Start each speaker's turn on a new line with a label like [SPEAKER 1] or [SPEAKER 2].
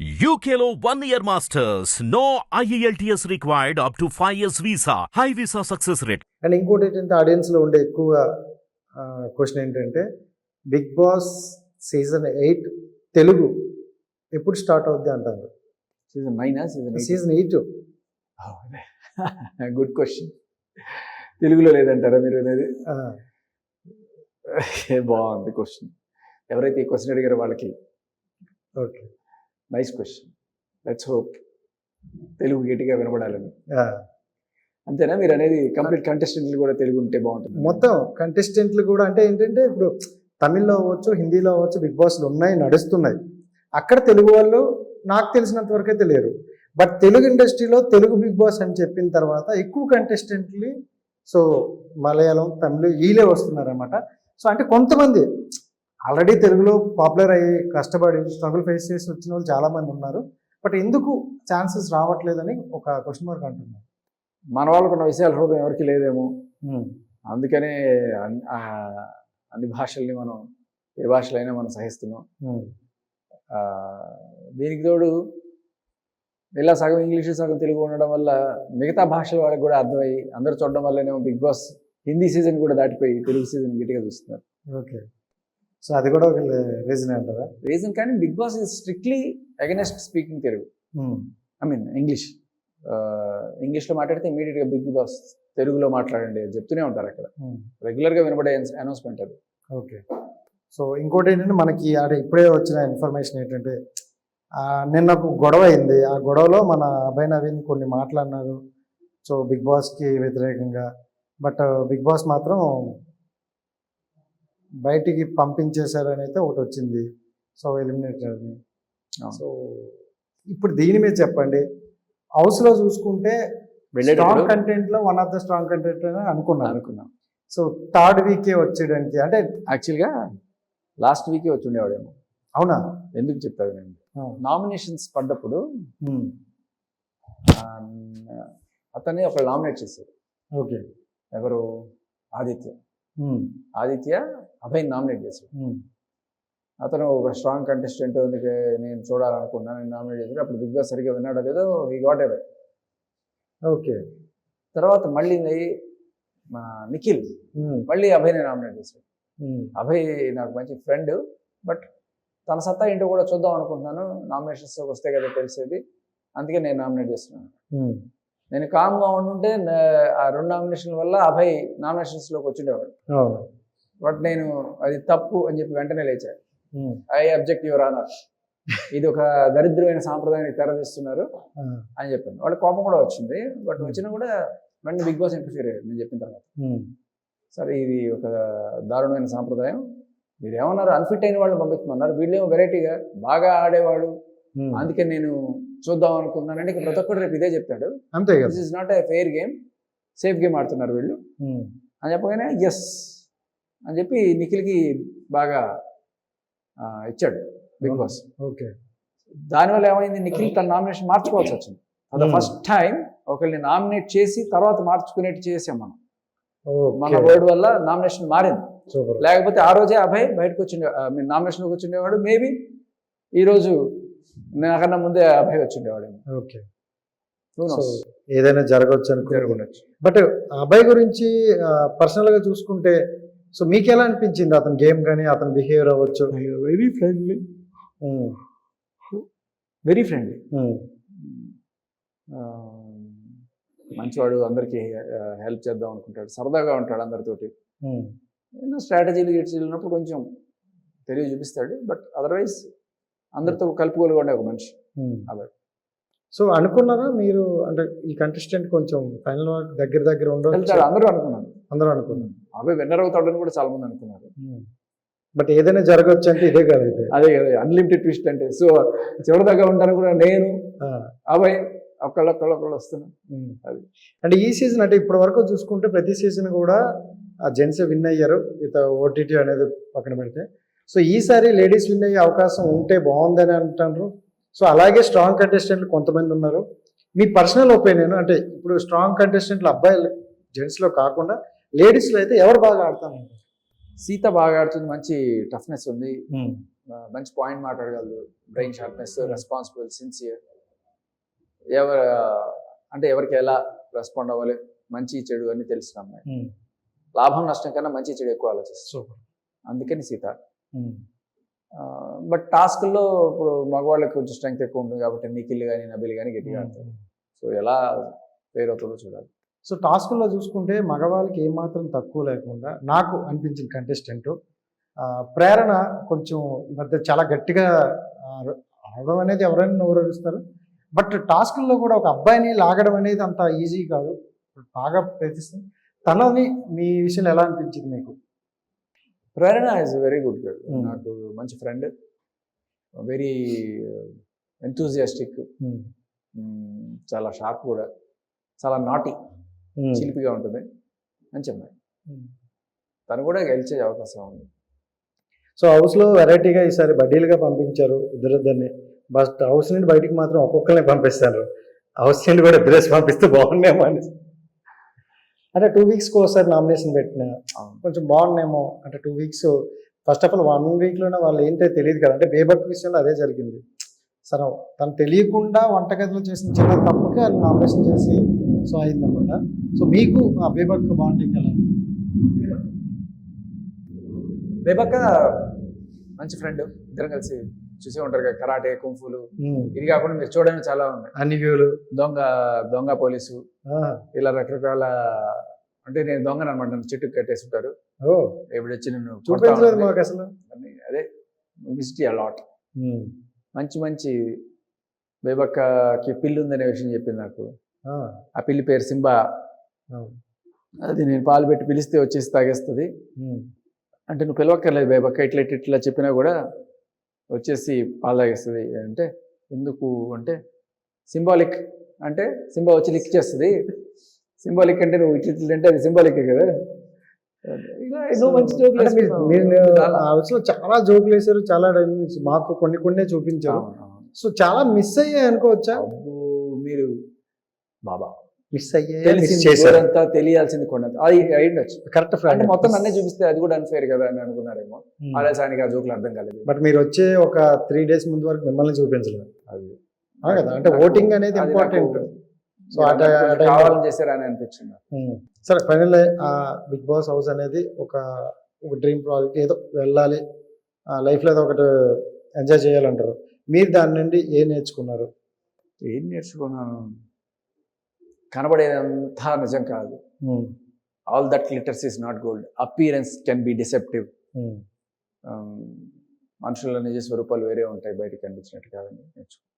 [SPEAKER 1] UKLO one year masters. No E IELTS required up to 5 years visa. High visa success rate.
[SPEAKER 2] And ఇంకోటి ఏంటంటే ఆడియన్స్లో ఉండే ఎక్కువ question ఏంటంటే Bigg Boss season eight Telugu ఎప్పుడు start అవుద్ది అంటారు?
[SPEAKER 3] Season nine season
[SPEAKER 2] season eight
[SPEAKER 3] good question తెలుగులో లేదంటారా మీరు అనేది? బాగుంది క్వశ్చన్ ఎవరైతే ఈ క్వశ్చన్ అడిగారో వాళ్ళకి.
[SPEAKER 2] Okay
[SPEAKER 3] nice question let's hope Telugu గట్టిగా వినపడాలని అంతేనా? మీరు అనేది కంప్లీట్ కంటెస్టెంట్లు కూడా తెలుగు ఉంటే బాగుంటుంది.
[SPEAKER 2] మొత్తం కంటెస్టెంట్లు కూడా అంటే ఏంటంటే ఇప్పుడు తమిళ్ళో అవ్వచ్చు హిందీలో అవ్వచ్చు బిగ్ బాస్లు ఉన్నాయి నడుస్తున్నాయి. అక్కడ తెలుగు వాళ్ళు నాకు తెలిసినంత వరకు అయితే లేరు బట్ తెలుగు ఇండస్ట్రీలో తెలుగు బిగ్ బాస్ అని చెప్పిన తర్వాత ఎక్కువ కంటెస్టెంట్ని సో మలయాళం తమిళ వీళ్ళే వస్తున్నారన్నమాట. సో అంటే కొంతమంది ఆల్రెడీ తెలుగులో పాపులర్ అయ్యి కష్టపడి స్ట్రగుల్ ఫేస్ చేసి వచ్చిన వాళ్ళు చాలామంది ఉన్నారు. బట్ ఎందుకు ఛాన్సెస్ రావట్లేదని ఒక క్వశ్చన్ మార్క్ అంటున్నారు.
[SPEAKER 3] మన వాళ్ళకున్న విషయాల హృదయం ఎవరికి లేదేమో. అందుకనే అన్- ఆ, అన్ని భాషల్ని మనం ఏ భాషలైనా మనం సహిస్తున్నాం. ఆ, దీనికి తోడు ఇలా సగం ఇంగ్లీష్ సగం తెలుగు ఉండడం వల్ల మిగతా భాషల వాళ్ళకి కూడా అర్థమయ్యి అందరూ చూడడం వల్లనేమో బిగ్ బాస్ హిందీ సీజన్ కూడా దాటిపోయి తెలుగు సీజన్ గట్టిగా చూస్తున్నారు.
[SPEAKER 2] ఓకే సో అది కూడా ఒక రీజన్ అంటారా?
[SPEAKER 3] రీజన్ కానీ Bigg Boss is strictly against speaking Telugu I mean English ఇంగ్లీష్లో మాట్లాడితే ఇమీడియట్గా బిగ్ బాస్ తెలుగులో మాట్లాడండి అని చెప్తూనే ఉంటారు అక్కడ. రెగ్యులర్గా వినబడే అనౌన్స్మెంట్ అది.
[SPEAKER 2] ఓకే సో ఇంకోటి ఏంటంటే మనకి ఆడ ఇప్పుడే వచ్చిన ఇన్ఫర్మేషన్ ఏంటంటే నిన్న గొడవ అయింది. ఆ గొడవలో మన అభయ్ నవీన్ కొన్ని మాట్లాడినారు సో బిగ్ బాస్కి వ్యతిరేకంగా. బట్ బిగ్ బాస్ మాత్రం బయటికి పంపించేశారని అయితే ఒకటి వచ్చింది సో ఎలిమినేటర్ అని
[SPEAKER 3] అవును.
[SPEAKER 2] సో ఇప్పుడు దీని మీద చెప్పండి. హౌస్లో చూసుకుంటే strong కంటెంట్లో one of the strong content అని అనుకున్నాను.
[SPEAKER 3] అనుకున్నాం.
[SPEAKER 2] సో థర్డ్ వీకే వచ్చేయడానికి అంటే
[SPEAKER 3] యాక్చువల్గా లాస్ట్ వీకే వచ్చి ఉండేవాడేమో
[SPEAKER 2] అవునా?
[SPEAKER 3] ఎందుకు చెప్తాను నేను? నామినేషన్స్ పడ్డప్పుడు అతన్ని ఒకళ్ళు నామినేట్ చేశారు.
[SPEAKER 2] ఓకే.
[SPEAKER 3] ఎవరు? ఆదిత్య. ఆదిత్య అభయ్ నామినేట్ చేశాడు.
[SPEAKER 2] ఉమ్,
[SPEAKER 3] అతను ఒక స్ట్రాంగ్ కంటెస్టెంట్ అందుకే నేను చూడాలనుకున్నాను నేను నామినేట్ చేశాడు. అప్పుడు బిగ్ బాస్ సరిగ్గా విన్నాడో లేదో ఈ గాట్ ఎవే
[SPEAKER 2] ఓకే.
[SPEAKER 3] తర్వాత మళ్ళీ మా నిఖిల్
[SPEAKER 2] ఉమ్,
[SPEAKER 3] మళ్ళీ అభయ్ని నామినేట్ చేశాడు.
[SPEAKER 2] ఉమ్,
[SPEAKER 3] అభయ్ నాకు మంచి ఫ్రెండ్ బట్ తన సత్తా ఏంటో కూడా చూద్దాం అనుకుంటున్నాను. నామినేషన్స్లోకి వస్తే కదా తెలిసేది. అందుకే నేను నామినేట్ చేస్తున్నాను. నేను కామ్గా ఉండుంటే నా- ఆ రెండు నామినేషన్ల వల్ల అభయ్ నామినేషన్స్లోకి వచ్చిండేవాడు బట్ నేను అది తప్పు అని చెప్పి వెంటనే లేచాను. I object your honour. ఇది ఒక దరిద్రమైన సాంప్రదాయాన్ని తెరదీస్తున్నారు
[SPEAKER 2] ఆ,
[SPEAKER 3] అని చెప్పాను. వాళ్ళ కోపం కూడా వచ్చింది. బట్ వచ్చినా కూడా వెంటనే బిగ్ బాస్ ఇంటర్ఫియర్ అయ్యాడు నేను చెప్పిన తర్వాత. సరే ఇది ఒక దారుణమైన సాంప్రదాయం. మీరు ఏమన్నారు అన్ఫిట్ అయిన వాళ్ళని పంపించమన్నారు. వీళ్ళేమో వెరైటీగా బాగా ఆడేవాడు. అందుకే నేను చూద్దాం అనుకున్నానంటే ఇక ప్రతి ఒక్కరు రేపు ఇదే చెప్తాడు.
[SPEAKER 2] అంతే
[SPEAKER 3] this is not a fair game safe game ఆడుతున్నారు వీళ్ళు. అని చెప్పగానే ఎస్ అని చెప్పి నిఖిల్కి బాగా ఇచ్చాడు బిగ్ బాస్.
[SPEAKER 2] ఓకే.
[SPEAKER 3] దానివల్ల ఏమైంది? నిఖిల్ తన నామినేషన్ మార్చుకోవాల్సి వచ్చింది. For the
[SPEAKER 2] Hmm.
[SPEAKER 3] First time ఒకరిని నామినేట్ చేసి తర్వాత మార్చుకునేట్టు చేసాం మనం. మన వర్డ్ వల్ల నామినేషన్ మారింది. లేకపోతే ఆ రోజే అభయ్ బయటకు వచ్చిండే మీన్ నామినేషన్లోకి వచ్చిండేవాడు. మేబీ ఈరోజు నాకన్నా ముందే అభయ్ వచ్చిండేవాడు
[SPEAKER 2] ఓకే? ఏదైనా జరగవచ్చు
[SPEAKER 3] జరగవచ్చు.
[SPEAKER 2] బట్ అబ్బాయి గురించి పర్సనల్గా చూసుకుంటే సో మీకు ఎలా అనిపించింది అతని గేమ్ కానీ అతని బిహేవియర్ అవ్వచ్చు?
[SPEAKER 3] Very friendly. Very friendly. మంచివాడు అందరికీ హెల్ప్ చేద్దాం అనుకుంటాడు. సరదాగా ఉంటాడు అందరితోటి. ఏదో స్ట్రాటజీలు గిట్స్ వెళ్ళినప్పుడు కొంచెం తెలివి చూపిస్తాడు. బట్ అదర్వైజ్ అందరితో కలుపుకోలుగా ఒక మనిషి. అబ్బాయి.
[SPEAKER 2] సో అనుకున్నారా మీరు? అంటే ఈ కంటెస్టెంట్ కొంచెం ఫైనల్ దగ్గర దగ్గర ఉండవచ్చు
[SPEAKER 3] వెళ్తాడు అందరూ అనుకున్నాను
[SPEAKER 2] అందరూ అనుకున్నారు.
[SPEAKER 3] అబ్బాయి విన్నర్ అవుతాడని కూడా చాలా మంది అనుకున్నారు.
[SPEAKER 2] బట్ ఏదైనా జరగవచ్చు అంటే ఇదే కదా
[SPEAKER 3] అదే కదా అన్లిమిటెడ్ ట్విస్ట్ అంటే. సో చివరి దాకా ఉంటాను కూడా నేను
[SPEAKER 2] ఆ,
[SPEAKER 3] అబ్బాయి ఒక్కళ్ళు ఒక్కళ్ళు ఒక్కళ్ళు వస్తున్నాం
[SPEAKER 2] ఉమ్.
[SPEAKER 3] అది.
[SPEAKER 2] అంటే ఈ సీజన్ అంటే ఇప్పటి వరకు చూసుకుంటే ప్రతి సీజన్ కూడా ఆ జెంట్స్ విన్ అయ్యారు విత్ ఓటీటీ అనేది పక్కన పెడితే. సో ఈసారి లేడీస్ విన్ అయ్యే అవకాశం ఉంటే బాగుందని అంటారు సో అలాగే స్ట్రాంగ్ కంటెస్టెంట్లు కొంతమంది ఉన్నారు. మీ పర్సనల్ ఒపీనియన్ అంటే ఇప్పుడు స్ట్రాంగ్ కంటెస్టెంట్లు అబ్బాయిలు జెంట్స్లో కాకుండా లేడీస్లో అయితే ఎవరు బాగా ఆడతారు
[SPEAKER 3] సీత బాగా ఆడుతుంది మంచి టఫ్నెస్ ఉంది. ఆ, మంచి పాయింట్ మాట్లాడగలదు. బ్రెయిన్ షార్ప్నెస్ రెస్పాన్సిబుల్ సిన్సియర్ ఎవరు అంటే ఎవరికి ఎలా రెస్పాండ్ అవ్వాలి మంచి చెడు అని తెలిసిన అమ్మాయి లాభం నష్టం కన్నా మంచి చెడు ఎక్కువ ఆలోచిస్తుంది.
[SPEAKER 2] సూపర్
[SPEAKER 3] అందుకని సీత. బట్ టాస్క్లో ఇప్పుడు మగవాళ్ళకి కొంచెం స్ట్రెంగ్త్ ఎక్కువ ఉంటుంది కాబట్టి నిఖిల్ కానీ నబిల్ కానీ గట్టిగా ఆడతారు. సో ఎలా పేరు అవుతుందో చూడాలి.
[SPEAKER 2] సో టాస్క్లో చూసుకుంటే మగవాళ్ళకి ఏమాత్రం తక్కువ లేకుండా నాకు అనిపించిన కంటెస్టెంట్ ప్రేరణ కొంచెం ఈ మధ్య చాలా గట్టిగా ఆడడం అనేది ఎవరైనా నోరరుస్తారు. బట్ టాస్క్లో కూడా ఒక అబ్బాయిని లాగడం అనేది అంత ఈజీ కాదు. బాగా ప్రయత్నిస్తుంది. తనని మీ విషయంలో ఎలా అనిపించింది మీకు?
[SPEAKER 3] Prerana is very good girl
[SPEAKER 2] Hmm.
[SPEAKER 3] నాకు మంచి ఫ్రెండ్ వెరీ ఎంతూజియాస్టిక్ చాలా షార్ప్ కూడా. చాలా నాటి చిలిపిగా ఉంటుంది మంచి అమ్మాయి తను కూడా గెలిచే అవకాశం ఉంది.
[SPEAKER 2] సో హౌస్లో వెరైటీగా ఈసారి బడ్డీలుగా పంపించారు ఇద్దరిద్దరిని. బట్ హౌస్ నుండి బయటికి మాత్రం ఒక్కొక్కరిని పంపిస్తారు. హౌస్ నుండి కూడా ఇద్దరేసి పంపిస్తే బాగుండేమో అని. అంటే టూ వీక్స్కి ఒకసారి నామినేషన్ పెట్టిన. కొంచెం బాగున్నాయేమో. అంటే two weeks first of all one వీక్లోనే వాళ్ళు ఏంటో తెలియదు కదా. అంటే బేబక్ విషయంలో అదే జరిగింది. సరే తను తెలియకుండా వంటగదిలో చేసిన చిన్న తప్పుకి వాళ్ళు నామినేషన్ చేసి సో అయిందనమాట సో మీకు ఆ బేబక్ బాండింగ్ ఎలా?
[SPEAKER 3] బేబక్క మంచి ఫ్రెండ్ ఇద్దరం కలిసి చూసే ఉంటారు కదా కరాటే కుంఫులు. ఇది కాకుండా మీరు చూడడానికి చాలా ఉన్నాయి.
[SPEAKER 2] అన్ని వ్యూలు.
[SPEAKER 3] దొంగ దొంగ పోలీసు. ఇలా రకరకాల అంటే నేను దొంగను అనమాట నన్ను చెట్టుకు కట్టేసి ఉంటారు ఎప్పుడు వచ్చి.
[SPEAKER 2] మాకు అసలు.
[SPEAKER 3] అదే మిస్టీ అలాట్. మంచి మంచి బేబక్కకి పిల్లి ఉందనే విషయం చెప్పింది నాకు.
[SPEAKER 2] ఆ,
[SPEAKER 3] పిల్లి పేరు సింబా. అది నేను పాలు పెట్టి పిలిస్తే వచ్చేసి తాగేస్తుంది. అంటే నువ్వు పిలవక్కర్లేదు బేబక్క ఇట్లా ఇట్లా ఇట్లా చెప్పినా కూడా వచ్చేసి పాలు తాగేస్తుంది అంటే ఎందుకు అంటే సింబాలిక్ అంటే సింబా వచ్చి లిక్ చేస్తుంది. సింబాలిక్ అంటే నువ్వు ఇట్లా ఇట్లా అంటే అది సింబాలిక్ కదా. చాలా.
[SPEAKER 2] జోకులు వేశారు చాలా డైలాగ్స్ మాకు కొన్ని కొన్ని చూపించారు. సో చాలా మిస్ అయ్యాయి అనుకోవచ్చా
[SPEAKER 3] మీరు బాబా.
[SPEAKER 2] మిస్ చేశారు.
[SPEAKER 3] అంతా తెలియాల్సింది కొండ అది అయి ఉండొచ్చు
[SPEAKER 2] కరెక్ట్
[SPEAKER 3] అంటే మొత్తం నన్నే చూపిస్తే అది కూడా అన్ఫేర్ కదా అని అనుకున్నారేమో. ఆలస్యానికి ఆ జోకులు అర్థం కాలేదు.
[SPEAKER 2] బట్ మీరు వచ్చే ఒక త్రీ డేస్ ముందు వరకు మిమ్మల్ని చూపించలేదు.
[SPEAKER 3] అది.
[SPEAKER 2] కదా అంటే ఓటింగ్ అనేది ఇంపార్టెంట్ సో
[SPEAKER 3] కావాలని చేశారని అనిపించింది.
[SPEAKER 2] సరే ఫైనల్ ఆ బిగ్ బాస్ హౌస్ అనేది ఒక ఒక డ్రీమ్ ప్రాజెక్ట్ ఏదో వెళ్ళాలి. లైఫ్లో ఏదో ఒకటి ఎంజాయ్ చేయాలంటారు. మీరు దాని నుండి ఏం నేర్చుకున్నారు?
[SPEAKER 3] ఏం నేర్చుకున్నాను? కనబడేదంతా నిజం కాదు. All that glitters is not gold appearance can be deceptive. మనుషుల నిజ స్వరూపాలు వేరే ఉంటాయి బయటకు కనిపించినట్టు కాదని నేర్చుకున్నాను